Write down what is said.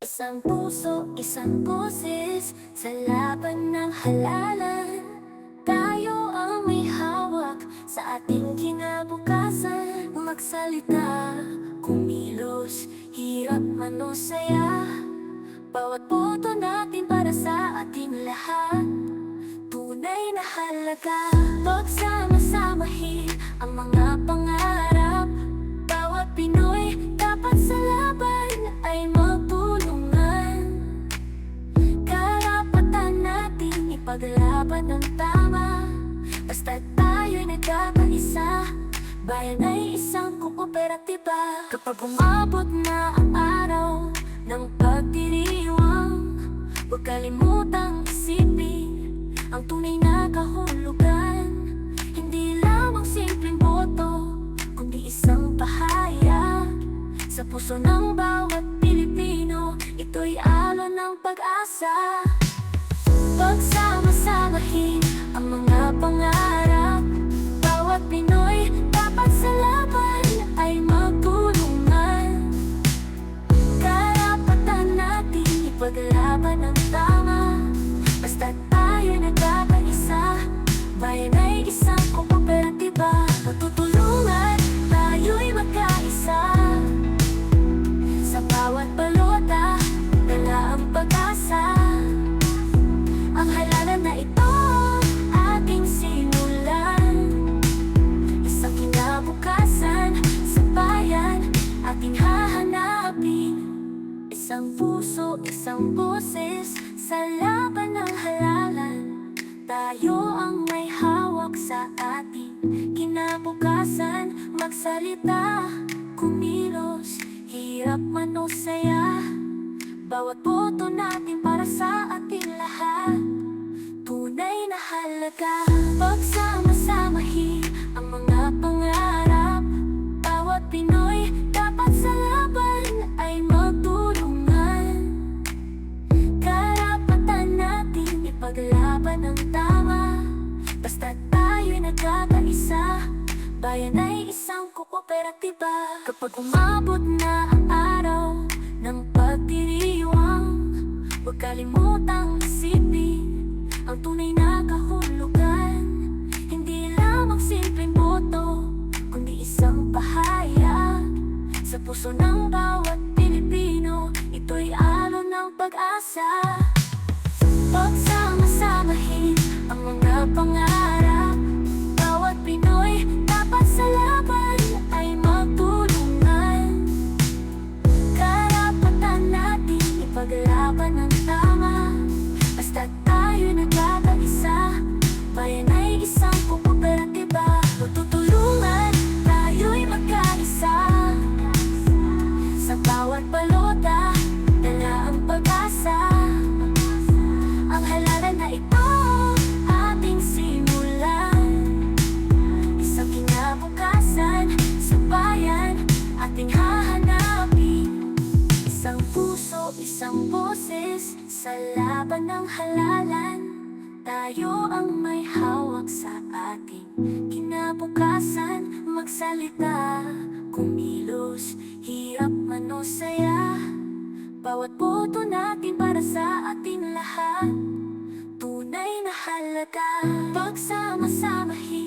Isang puso, isang boses Sa laban ng halalan. Tayo ang may hawak Sa ating kinabukasan. Magsalita, kumilos Hirap man o saya. Bawat boto natin para sa ating lahat. Tunay na halaga. Pagsama-samahin natin ipaglaban ng tama. Basta tayo'y nagkakaisa. Bayan ay isang kooperatiba. Kapag umabot na ang araw ng pagdiriwang Huwag kalimutang isipin ang tunay na kahulugan. Hindi lamang simpleng boto Kundi isang pahayag Sa puso ng bawat Pilipino Ito'y alon ng pag-asa Pagsama-samahin ang mga pangarap Puso, isang boses Sa laban ng halalan. Tayo ang may hawak sa ating Kinabukasan Magsalita, kumilos Hirap man o saya. Bawat boto natin para sa ating lahat. Tunay na halaga. Pagsama-samahin tayo'y nagkakaisa Bayan ay isang kooperatiba. Kapag umabot na ang araw ng pagdiriwang Huwag kalimutang isipin ang tunay na kahulugan. Hindi lamang simpleng boto Kundi isang pahayag. Sa puso ng bawat Pilipino Ito'y alon ng pag-asa. Pagsama-samahin ang mga pangarap puso, isang boses Sa laban ng halalan. Tayo ang may hawak sa ating Kinabukasan. Magsalita, kumilos Hirap man o saya. Bawat boto natin para sa ating lahat. Tunay na halaga. Pagsama-samahin